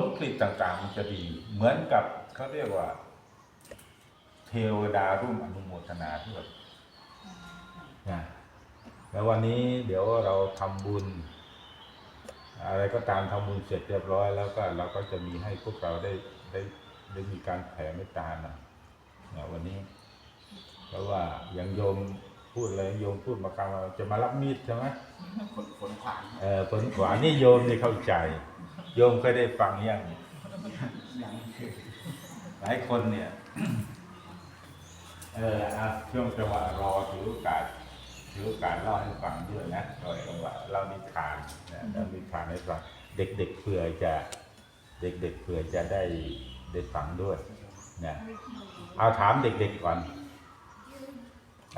ลผลิตต่างๆ มันจะดี เหมือนกับเขาเรียกว่า เทวดาร่วมอนุโมทนาที่แบบนะแล้ววันนี้เดี๋ยวเราทำบุญ อะไรก็ตามทำบุญเสร็จเรียบร้อยแล้วก็เราก็จะมีให้พวกเราได้ได้ได้มีการแผ่เมตตาหนะนะวันนี้ เพราะว่าอย่างโยมพูดอะไรโยมพูดมากลางว่าจะมารับมีดใช่ไหมขนขนขวานเออผลขวานี่โยมนี่เข้าใจ โยมเคยได้ฟังยังหลายคนเนี่ย เอออะช่วงจังหวะรอถือโอกาสถือโอกาสเล่าให้ฟังด้วยนะรอจังหวะเล่านิทานนะเล่านิทานให้ฟังเด็กๆเผื่อจะเด็กๆเผื่อจะได้ได้ฟังด้วยนะเอาถามเด็กๆก่อน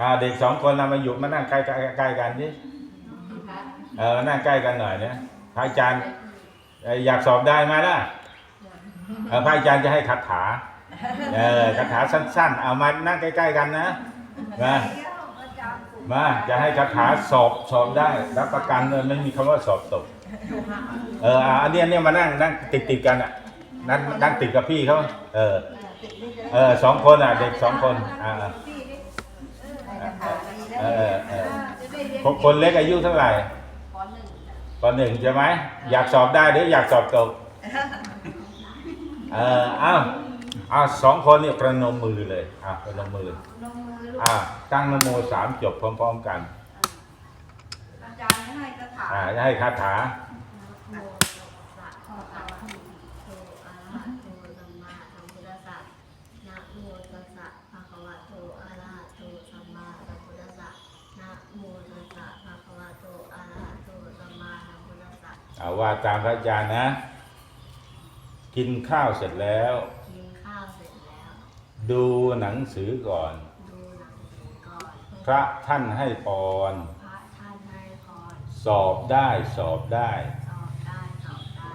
อ่าเด็กสองคนนะมาอยู่มานั่งใกล้ๆใกล้กันดิเออมานั่งใกล้กันหน่อยเนะพระอาจารย์ เอ่ออยากสอบได้ไหมล่ะเออพระอาจารย์จะให้คาถาเออคาถาสั้นๆ เอามานั่งใกล้ๆกันนะมา มาจะให้คาถาสอบสอบได้รับประกันเลยไม่มีคำว่าสอบตก เอออะอันเนี้ยเนี่ยมานั่งนั่งติดติดๆกันอะนั่งนั่งติดกับพี่เขาเออเออสองคนอะเด็กสองคนอ่าอ่าเออเออเออคนคนเล็กอายุเท่าไหร่ ปหนึ่งใช่ไหมอยากสอบได้หรืออยากสอบตกเอออ้าวอ้าวสองคนเนี่ยประนมมือเลยอะประนมมือลงมือลูกอ่าตั้งนโมสามจบพร้อม ๆ กัน อาจารย์ให้คาถาอ่าจะให้คาถา โมตัสสะภะคะวะโตอะระหะโตสัมมาสัมพุทธัสสะนะโมตัสสะภะคะวะโตอะระหะโตสัมมาสัมพุทธัสสะนะโมตัสสะภะคะวะโตอะระหะโตสัมมาสัมพุทธัสสะ เอาว่าตามพระอาจารย์นะ กินข้าวเสร็จแล้ว กินข้าวเสร็จแล้ว ดูหนังสือก่อน ดูหนังสือก่อน พระท่านให้พรพระท่านให้พรสอบได้สอบได้ สอบได้สอบได้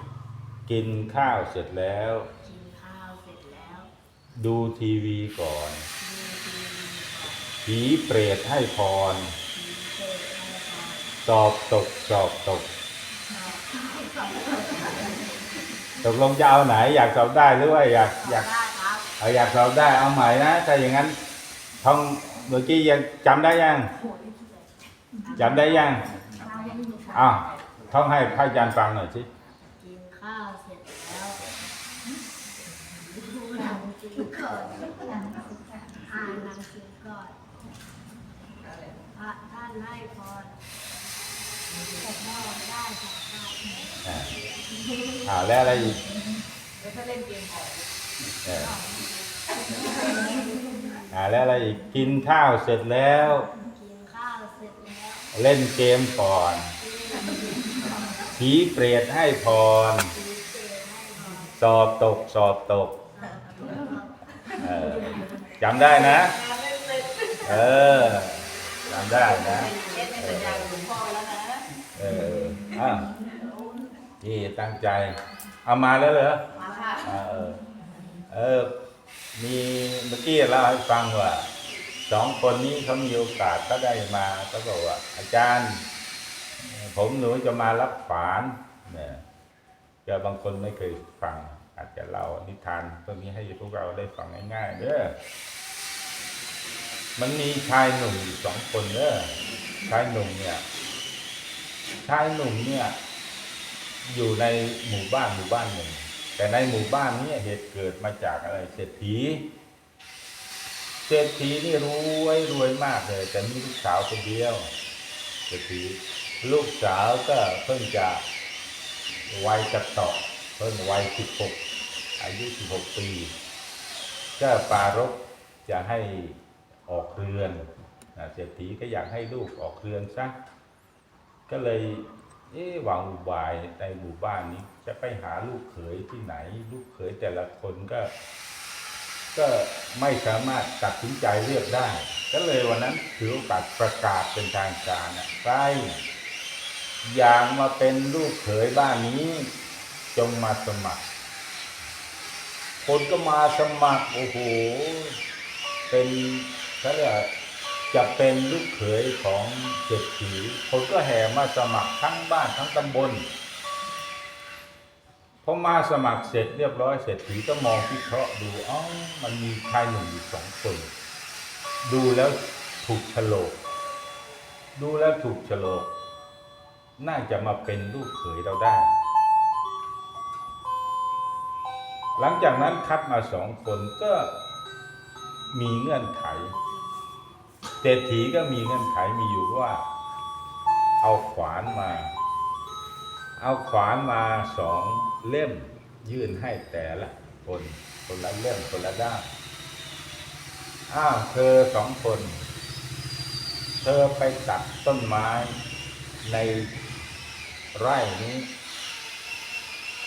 กินข้าวเสร็จแล้ว กินข้าวเสร็จแล้ว ดูทีวีก่อนดูทีวีก่อนผีเปรตให้พรกินเสร็จให้พร สอบตกสอบตก สอบสอบ ต กลงจะเอาไหน อยากสอบได้หรือว่าอยากอยากได้ครับเอาอยากสอบได้เอาใหม่นะถ้าอย่างนั้นท่องเมื่อกี้ยังจำได้ยังจำได้ยังอ้าวท่องให้พระอาจารย์ฟังหน่อยสิกินข้าวเสร็จแล้วดูหนังสือก่อนอ่านหนังสือก่อนพระท่านให้พรแต่ก็ได้สอบได้ อ่า อ่าแล้วอะไรอีกแล้วถ้าเล่นเกมของเอออ่าแล้วอะไรอีกกินข้าวเสร็จแล้ว กินข้าวเสร็จแล้วเล่นเกมก่อนผีเปรตให้พรซื้อเจให้พรสอบตกสอบตกเออจำได้นะ เออจำได้นะเล่นในสัญญาณหลวงพ่อแล้วนะเอออะ นี่ตั้งใจ เอามาแล้วเหรอมาค่ะเออเออ มีเมื่อกี้เล่าให้ฟังว่าสองคนนี้เขามีโอกาสก็ได้มาก็บอกว่า อาจารย์ ผมหนูจะมารับฝานเนี่ยจะบางคนไม่เคยฟัง อาจจะเล่านิทานตรงนี้ให้พวกเราได้ฟังง่ายๆเด้อมันมีชายหนุ่มสองคนเด้อชายหนุ่มเนี่ยชายหนุ่มเนี่ย อยู่ในหมู่บ้านหมู่บ้านหนึ่ง แต่ในหมู่บ้านนี้เหตุเกิดมาจากอะไรเศรษฐีเศรษฐีนี่รวยรวยมากเลย แต่มีลูกสาวคนเดียวเศรษฐีลูกสาวก็เพิ่งจะวัยจะต่อเพิ่งวัยสิบหกอายุสิบหกปี ก็ปารบจะให้ออกเรือนเศรษฐีก็อยากให้ลูกออกเรือนซะก็เลย เอ๊วางอุบายในหมู่บ้านนี้ จะไปหาลูกเขยที่ไหน ลูกเขยแต่ละคนก็ ก็ไม่สามารถตัดสินใจเลือกได้ ก็เลยวันนั้นถือโอกาสประกาศเป็นทางการนะใครอยากมาเป็นลูกเขยบ้านนี้ จงมาสมัคร คนก็มาสมัครโอ้โหเป็นเขาเรียกอะไร จะเป็นลูกเขยของเศรษฐีคนก็แห่มาสมัครทั้งบ้านทั้งตำบลพอมาสมัครเสร็จเรียบร้อยเสร็จถีก็มองพิเคราะห์ดูอ๋อมันมีชายหนุ่มอยู่สองคน ดูแล้วถูกฉลก ดูแล้วถูกโฉลก น่าจะมาเป็นลูกเขยเราได้ หลังจากนั้นคัดมาสองคนก็มีเงื่อนไข เศรษฐีก็มีเงื่อนไขมีอยู่ว่า เอาขวานมา เอาขวานมาสองเล่มยื่นให้แต่ละคนคนละเล่มคนละด้ามอ้าวเธอสองคน เธอไปตัดต้นไม้ในไร่นี้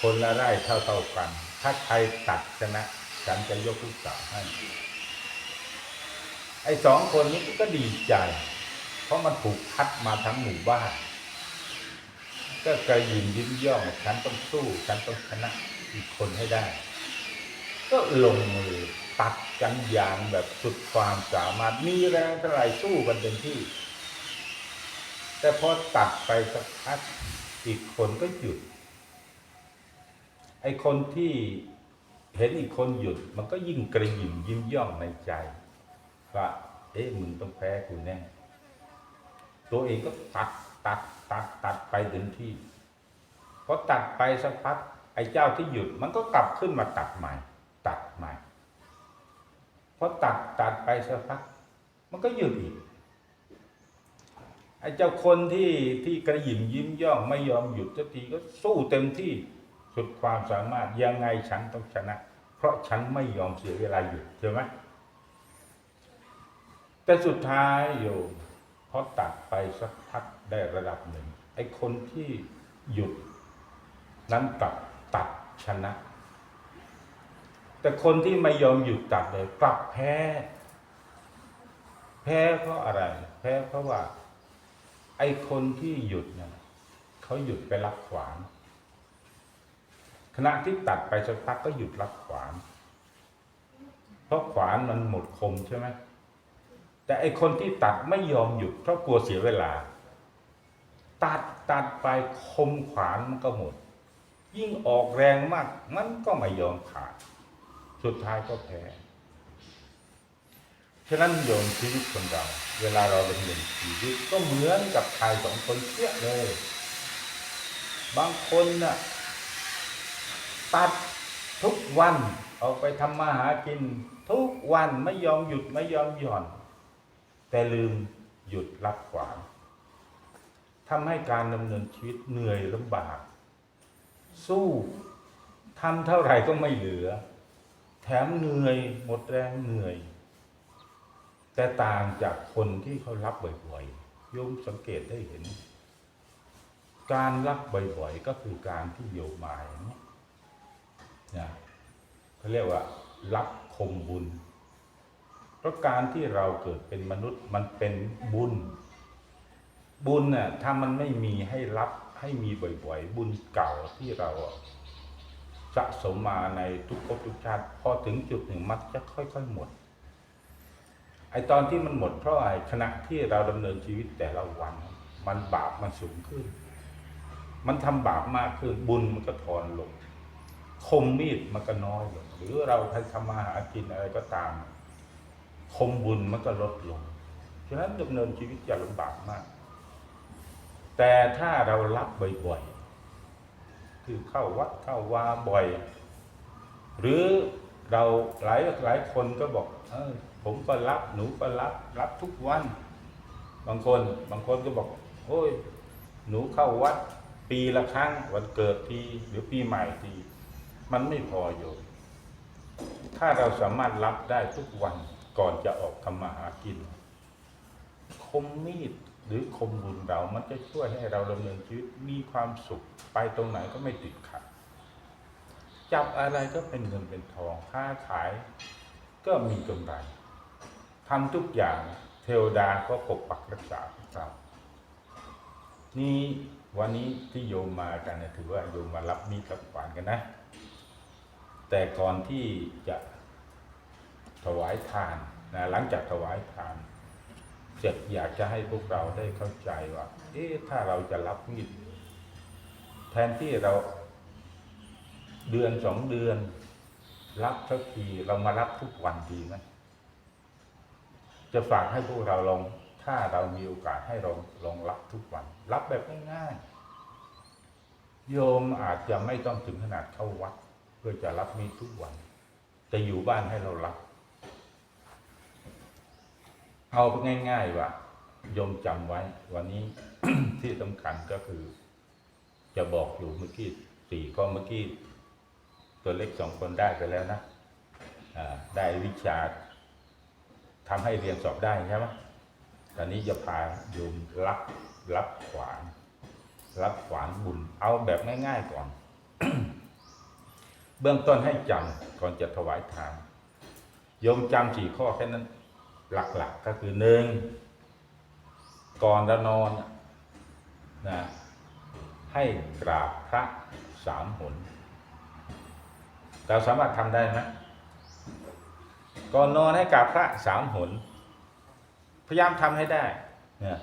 คนละไร่เท่าๆกัน ถ้าใครตัดชนะ ฉันจะยกลูกสาวให้ ไอ้สองคนนี้ก็ดีใจ เพราะมันถูกคัดมาทั้งหมู่บ้าน ก็กระยิมยิ้มย่องฉันต้องสู้ฉันต้องชนะอีกคนให้ได้ ก็ลงมือตัดกันอย่างแบบสุดความสามารถมีแรงเท่าไรสู้กันเต็มที่ แต่พอตัดไปสักพักอีกคนก็หยุด ไอ้คนที่เห็นอีกคนหยุดมันก็ยิ่งกระยิ่มยิ้มย่องในใจ ว่าเอ๊ะมึงต้องแพ้กูแน่ตัวเองก็ตัดตัดตัดตัดไปเต็มที่พอตัดไปสักพักไอ้เจ้าที่หยุดมันก็กลับขึ้นมาตัดใหม่ ตัดใหม่พอตัดตัดไปสักพัก มันก็หยุดอีกไอ้เจ้าคนที่ที่กระหยิมยิ้มย่องไม่ยอมหยุดสักทีก็สู้เต็มที่สุดความสามารถยังไงฉันต้องชนะ เพราะฉันไม่ยอมเสียเวลาหยุดใช่ไหม แต่สุดท้ายโยมพอตัดไปสักพักได้ระดับหนึ่ง ไอ้คนที่หยุด นั้นกลับตัดชนะ แต่คนที่ไม่ยอมหยุดตัดเลยกลับแพ้ แพ้เพราะอะไร แพ้เพราะว่า ไอ้คนที่หยุดเนี่ยเขาหยุดไปรับขวานขณะที่ตัดไปสักพักก็หยุดรับขวาน เพราะขวานมันหมดคมใช่ไหม แต่ไอคนที่ตัดไม่ยอมหยุดเพราะกลัวเสียเวลา ตัดตัดไปคมขวานมันก็หมด ยิ่งออกแรงมาก มันก็ไม่ยอมขาด สุดท้ายก็แพ้ฉะนั้นโยมชีวิตคนเรา เวลาเราดำเนินชีวิตก็เหมือนกับชายสองคนเสียเลย บางคนน่ะตัดทุกวันออกไปทำมาหากิน ทุกวันไม่ยอมหยุดไม่ยอมหย่อน แต่ลืมหยุดรับขวานทำให้การดำเนินชีวิตเหนื่อยลำบาก สู้ทำเท่าไหร่ก็ไม่เหลือ แถมเหนื่อยหมดแรงเหนื่อย แต่ต่างจากคนที่เขารับบ่อยๆโยมสังเกตได้เห็น การรับบ่อยๆก็คือการที่โยมมาอย่างนี้นะเขาเรียกว่า รับคมบุญ เพราะการที่เราเกิดเป็นมนุษย์มันเป็นบุญ บุญน่ะถ้ามันไม่มีให้รับให้มีบ่อยๆ บุญเก่าที่เราสะสมมาในทุกภพทุกชาติพอถึงจุดหนึ่งมันจะค่อยๆหมด ไอตอนที่มันหมดเพราะอะไรขณะที่เราดำเนินชีวิตแต่ละวัน มันบาปมันสูงขึ้น มันทำบาปมากขึ้นบุญมันก็ถอนลง คมมีดมันก็น้อยลงหรือเราทำมาหากินอะไรก็ตาม คมบุญมันก็ลดลง ฉะนั้นดำเนินชีวิตอย่าลำบากมาก แต่ถ้าเรารับบ่อยๆ คือเข้าวัดเข้าวาบ่อย หรือเราหลายหลายคนก็บอกเออผมก็รับหนูก็รับรับทุกวัน บางคนบางคนก็บอกโอ้ยหนูเข้าวัด ปีละครั้งวันเกิดทีหรือปีใหม่ทีมันไม่พอโยมถ้าเราสามารถรับได้ทุกวัน ก่อนจะออกทำมาหากิน คมมีดหรือคมบุญเรา มันจะช่วยให้เราดำเนินชีวิตมีความสุข ไปตรงไหนก็ไม่ติดขัด จับอะไรก็เป็นเงินเป็นทอง ค้าขายก็มีกำไรทำทุกอย่างเทวดาก็ปกปักรักษาเรานี่วันนี้ที่โยมมากันนี่ยถือว่าโยมมารับมีดกับขวานกันนะ แต่ก่อนที่จะ ถวายทานนะหลังจากถวายทานเสร็จอยากจะให้พวกเราได้เข้าใจว่า เอ๊ะถ้าเราจะรับมีดแทนที่เราเดือนสองเดือน รับสักทีเรามารับทุกวันดีไหมจะฝากให้พวกเราลองถ้าเรามีโอกาสให้เราลองรับทุกวัน รับแบบง่ายๆโยมอาจจะไม่ต้องถึงขนาดเข้าวัด เพื่อจะรับมีทุกวัน แต่อยู่บ้านให้เรารับ เอาง่ายๆว่าโยมจำไว้ วันนี้ที่สำคัญก็คือ จะบอกอยู่เมื่อกี้สี่ก็เมื่อกี้ตัวเล็กสองคนได้ไปแล้วนะได้วิชาทำให้เรียนสอบได้ใช่ไหมตอนนี้จะพาโยมรับรับขวาน รับขวานบุญ เอาแบบง่าย ๆก่อน เบื้องต้นให้จำก่อนจะถวายทานโยมจำสี่ข้อแค่นั้น หลักๆก็คือหนึ่งก่อนจะนอนนะให้กราบพระสามหนเราสามารถทำได้ไหมก่อนนอนให้กราบพระสามหน พยายามทำให้ได้เนี่ย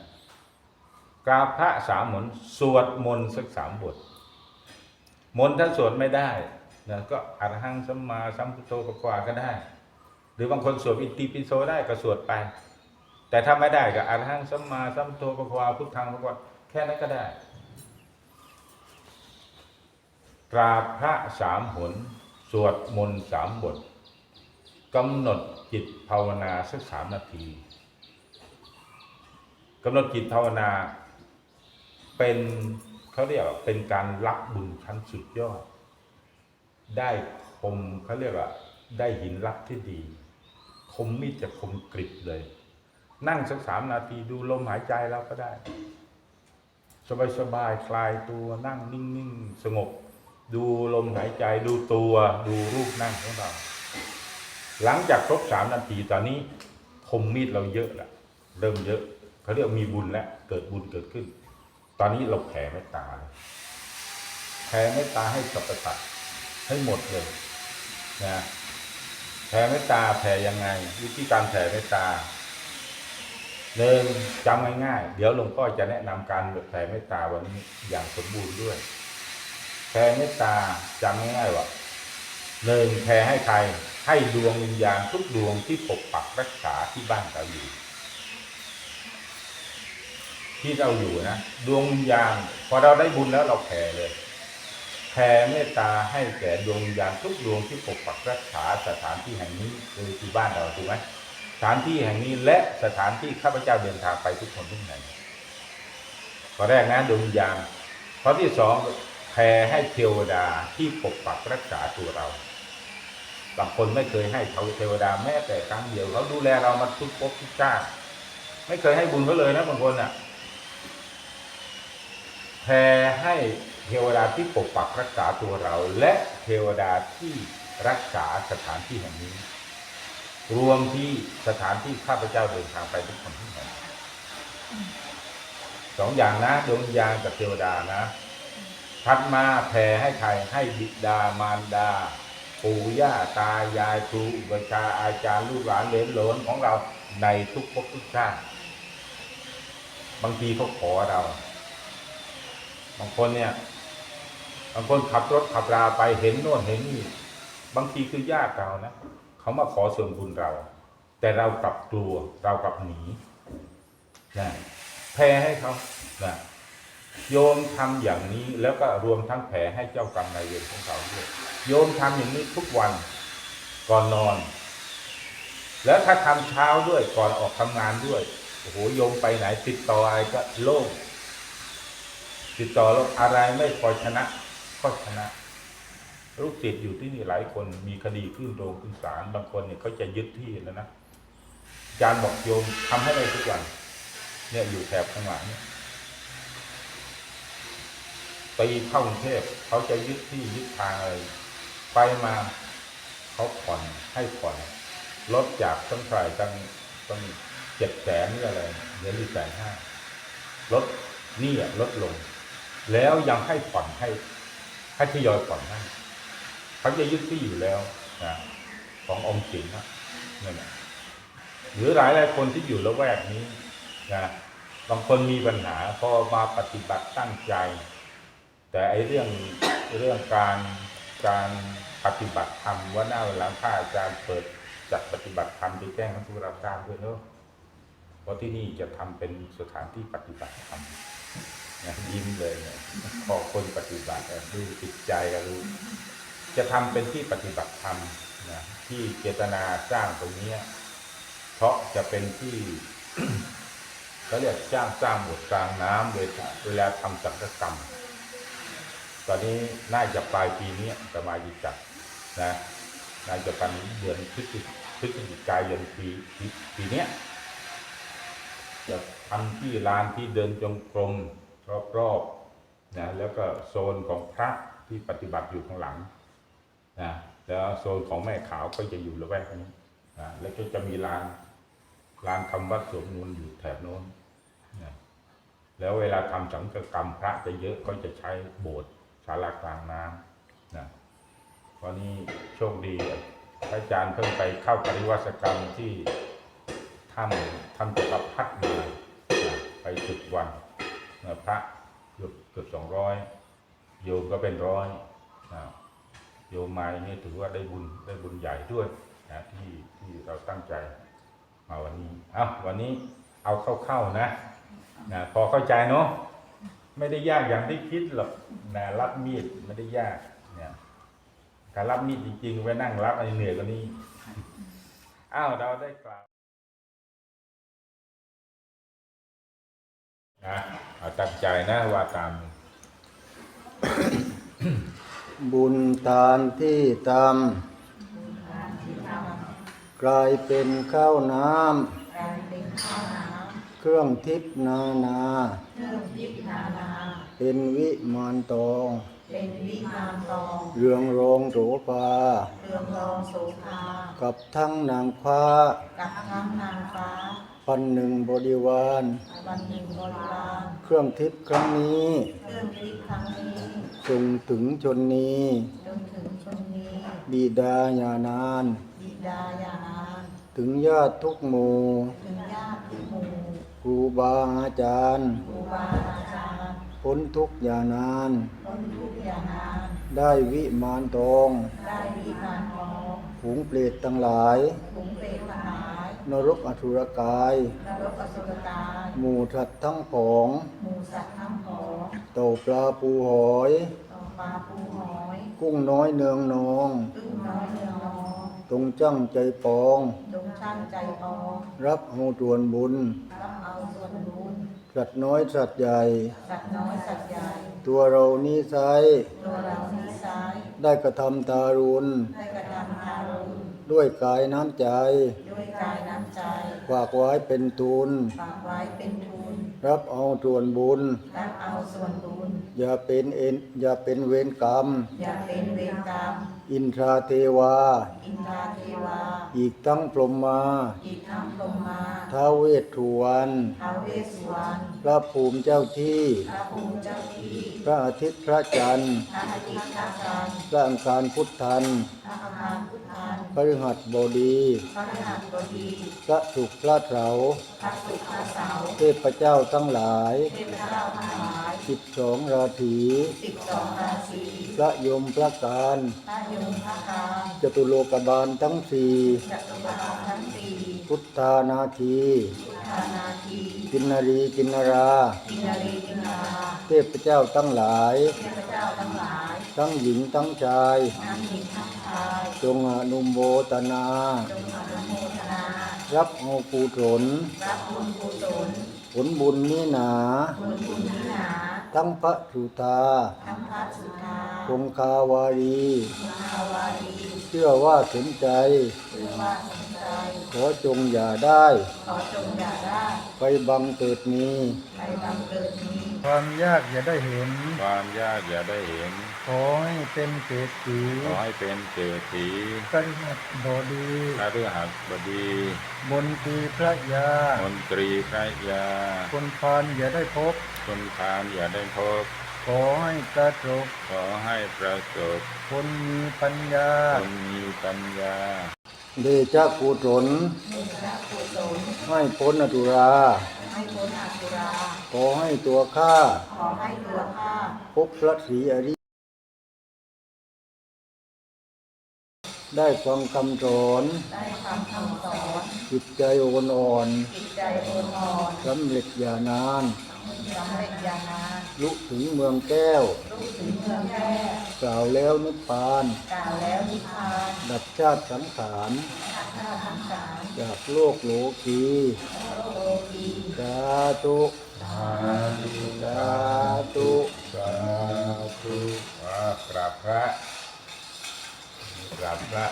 กราบพระสามหนสวดมนต์สักสามบท มนต์ถ้าสวดไม่ได้นะก็อรหังสัมมาสัมพุทโธปกว่าก็ได้ รือบางคนสวดอิติปิโสได้ก็สวดไป แต่ถ้าไม่ได้ก็อรหังสัมมาสัมพุทโธปกว่าพุทธังปกว่าแค่นั้นก็ได้กราบพระสามหน สวดมนต์สามบทกำหนดจิตภาวนาสักสามนาทีกำหนดจิตภาวนาเป็นเขาเรียกว่าเป็นการรับบุญชั้นสุดยอด ได้คมเขาเรียกว่าได้หินรับที่ดี คมมีดจะคมกริบเลย นั่งสักสามนาทีดูลมหายใจแล้วก็ได้ สบายสบายๆคลายตัวนั่งนิ่งๆ สงบ ดูลมหายใจดูตัวดูรูปนั่งของเรา หลังจากครบสามนาทีตอนนี้คมมีดเราเยอะแล้วเริ่มเยอะเขาเรียกว่ามีบุญแล้วเกิดบุญเกิดขึ้น ตอนนี้เราแผ่เมตตายแผ่เมตตาให้สัพพสัตว์ให้หมดเลยนะ แผ่เมตตาแผ่ยังไง วิธีการแผ่เมตตาหนึ่งจำง่ายๆ เดี๋ยวหลวงพ่อจะแนะนำการแผ่เมตตาวันนี้อย่างสมบูรณ์ด้วย แผ่เมตตาจำง่ายๆว่าหนึ่งแผ่ให้ใครให้ดวงวิญญาณทุกดวงที่ปกปักรักษาที่บ้านเราอยู่ ที่เราอยู่นะดวงวิญญาณพอเราได้บุญแล้วเราแผ่เลย แผ่เมตตาให้แก่ดวงวิญญาณทุกดวงที่ปกปักรักษาสถานที่แห่งนี้คือที่บ้านเราถูกไหมสถานที่แห่งนี้และสถานที่ข้าพเจ้าเดินทางไปทุกคนทุกแห่งข้อแรกนะดวงวิญญาณข้อที่สองแผ่ให้เทวดาที่ปกปักรักษาตัวเราบางคนไม่เคยให้เขาเทวดาแม้แต่ครั้งเดียวเขาดูแลเรามาทุกภพทุกชาติไม่เคยให้บุญเขาเลยนะบางคนอะแผ่ให้เท ทวดาที่ปกปักรักษาตัวเรา และเทวดาที่รักษาสถานที่แห่งนี้ รวมที่สถานที่ข้าพเจ้าเดินทางไปทุกคนทุกแห่งสองอย่างนะดวงวิญญาณกับเทวดานะถัดมาแผ่ให้ใครให้บิดามารดา ปู่ย่าตายายครูอุปชาย์อาจารย์ลูกหลานเลนหลนของเราในทุกภพทุกชาติบางทีเขาขอเรา บางคนเนี่ยางคนขับรถขับราไปเห็นโน่นเห็นนี่บางทีคือญาติเรานะเขามาขอส่วนบุญเรา แต่เรากลับกลัวเรากลับหนีนะแพ้ให้เขานะโยมทำอย่างนี้แล้วก็รวมทั้งแผลให้เจ้ากรรมนายเวรของเขาด้วยโยมทำอย่างนี้ทุกวันก่อนนอน แล้วถ้าทำเช้าด้วยก่อนออกทำงานด้วยโอ้โหโยมไปไหนติดต่ออะไรก็โล่งติดต่อแล้วอะไรไม่พอชนะ ก็ชนะ ลูกศิษย์อยู่ที่นี่หลายคนมีคดีขึ้นโรงขึ้นศาลบางคนเนี่ยเขาจะยึดที่แล้วนะอาจารย์บอกโยมทำให้ได้ทุกวันเนี่ยอยู่แถบข้างหลังเนี่ยตีเข้ากรุงเทพเขาจะยึดที่ยึดทางอะไรไปมาเขาผ่อนให้ผ่อนลดจากตั้งเท่าไหร่ตั้งตั้งเจ็ดแสนนี่อะไรเหลือแสนห้าลดนี่ลดลง แล้วยังให้ผ่อนให้ ให้ทยอยผ่อนให้เขาจะยึดที่อยู่แล้วนะของอมสินนะนั่นแหละหรือหลายหลายคนที่อยู่ละแวกนี้นะบางคนมีปัญหาพอมาปฏิบัติตั้งใจ แต่ไอ้เรื่องเรื่องการการปฏิบัติธรรมว่าหน้าเวลาพระอาจารย์เปิดจัดปฏิบัติธรรมไปแจ้งให้ทุกรับทราบด้วยเนอะเพราะที่นี่จะทำเป็นสถานที่ปฏิบัติธรรม นะยิ้มเลยเนี่ยขอคนปฏิบัติอะดูจิตใจก็รู้ จะทำเป็นที่ปฏิบัติธรรมนะที่เจตนาสร้างตรงนี้เพราะจะเป็นที่เขาเรียกจ้างสร้างบทกลางน้ำเวลาเวลาทำสังฆกรรม ตอนนี้น่าจะปลายปีนี้จะมาจิจัดนะน่าจะเป็นเดือนพฤศจิพฤศจิกายนปีปีนี้จะทำที่ลานที่เดินจงกรม รอบๆนะแล้วก็โซนของพระที่ปฏิบัติอยู่ข้างหลังนะแล้วโซนของแม่ขาวก็จะอยู่ละแวกนี้นะแล้วก็จะมีลานลานทำวัดสวมนต์อยู่แถบโน้นนะแล้วเวลาทำสังฆกรรมพระจะเยอะก็จะใช้โบสถ์ศาลากลางน้ำนะตอนนี้โชคดีพระอาจารย์เพิ่งไปเข้าปริวัติกรรมที่ถ้ำถ้ำจักรพรรดิมาไปสิบวัน พระเกือบเกือบสองร้อยโยมก็เป็นร้อยนะโยมมาอย่างนี้ถือว่าได้บุญได้บุญใหญ่ด้วยนะที่ที่เราตั้งใจมาวันนี้เอาวันนี้เอาเข้าๆนะนะพอเข้าใจเนาะไม่ได้ยากอย่างที่คิดหรอกนะรับมีดไม่ได้ยากเนี่ยการรับมีดจริงๆไว้นั่งรับอะไรเหนื่อยกว่านี้อ้าวเราได้กล่าว นะเอาตั้งใจนะว่าตาม บุญทานที่ทำกลายเป็นข้าวน้ำเครื่องทิพย์นานา เป็นวิมานตองเป็นวิมานทองเรืองรองโสภาเรืองรองโสภากับทั้งนางฟ้ากับทั้งนางฟ้า พันหนึ่งบริวาร วันหนึ่งบริวารเครื่องทิพย์ครั้งนี้ เครื่องทิพย์ครั้งนี้ส่งถึงชนนี้ จนถึงชนนี้บิดาญานาน บิดายานานถึงญาติทุกหมู่ถึงญาติทุกหมู่ครูบาอาจารย์ ครูบาอาจารย์พ้นทุกข์อย่านานพ้นทุกข์อย่างนานได้วิมานทองได้วิมานทอง ฝูงเปรตทั้งหลาย ผงเปรตทั้งหลาย นรกอสุรกาย นรกอสุรกาย หมู่สัตว์ทั้งผองหมูสัตว์ทั้งผองเต่าปลาปูหอยต่อปลาปูหอย กุ้งน้อยเนืองนองตึ้งน้อยเนืองนองตรงจั่งใจปองจงช่างใจปอง รับเอาตวนบุญ รับเอาส่วนบุญ สัตว์น้อยสัตว์ใหญ่ สัตว์น้อยสัตว์ใหญ่ ตัวเรานี้ไซร้ตัวเรานี้ซ้ายได้กระทำทารุณได้กระทำทารุณ ด้วยกายน้ำใจ ด้วยกายน้ำใจ ฝากไว้เป็นทุน ฝากไว้เป็นทุน รับเอาตวนบุญ รับเอาส่วนบุญ อย่าเป็นเอ็นอย่าเป็นเวรกรรม อย่าเป็นเวรกรรม อินทราเทวา อินทราเทวา อีกทั้งพรหมมาอีกทั้งพรหมมาท้าวเวสสุวรรณท้าวเวสสุวรรณพระภูมิเจ้าที่ พระภูมิเจ้าที่ พระอาทิตย์พระจันทร์ พระอาทิตย์พระจันทร์ พระอังคารพุทธัน พระอาคารพุทธันพฤหัสบดีพระฤหัสบดี พระศุกร์พระเสาร์พระศุกร์พระเสาร์เทพเจ้าทั้งหลาย เทพเจ้าทั้งหลาย สิบสองราศีสิบสองราศีพระยมพระการพระยมพระการจตุโลกบาลทั้งสี่จัตุวาลทั้งสี่พุทธานาทีพุทธานาทีกินนารีกินนารากินนารีกินนารา เทพเจ้าทั้งหลายเทพเจ้าทั้งหลาย ทั้งหญิงทั้งชายทั้งหญิงทั้งชายจงอนุโมทนาจงอนุโมทนา รับเอากุศลรับบุญกุศลผลบุญนี้หนาผลบุญที่หนา ทั้งพระสุธาทั้งพระสุธาคงคาวารีมหาวารีเชื่อว่าสนใจเพื่อว่าสนใจ ขอจงอย่าได้ขอจงอย่าได้ไปบังเกิดมีไปบังเกิดนี้ ความยากอย่าได้เห็น ความยากอย่าได้เห็น ขอให้เป็นเศรษฐีขอให้เป็นเศรษฐีกันบดีพระฤหัสบดีบนตีพระยา มนตรีพระยา คนพานอย่าได้พบ คนทานอย่าได้พบ ขอให้กระจกขอให้ประสบคนมีปัญญา คนมีปัญญา เดชะกุศลมีพระกุศลให้พ้นอตุราให้พ้นอสุรา ขอให้ตัวข้า ขอให้ตัวข้าพบพระศรีอริ ได้ฟังคำสอนได้ฟังคำสอนจิตใจโอนอ่อนจิตใจโอนอ่อนสำเร็จอย่านานสำเร็จอย่างนานลุถึงเมืองแก้วรู้ถึงเมืองแม่กล่าวแล้วนิพพานกล่าวแล้วนิพพานดับชาติสังขารขันธ์ห้าทั้งสามจากโลกโลกีโลกีสาธุสาธุสาธุสาธุอ่ากราบพระ กราบพระ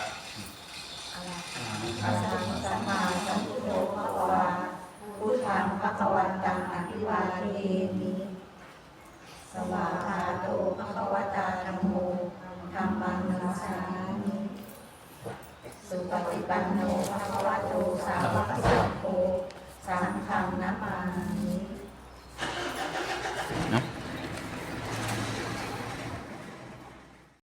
อาสังสัมมาสัมพุทโธภควาพุทธังภควันตังอภิวาเทมิสวาคาโตภควตาธัมโมธัมมังนัสสามิสุปฏิปันโนภควโตสาวกสังโฆสังฆังนัม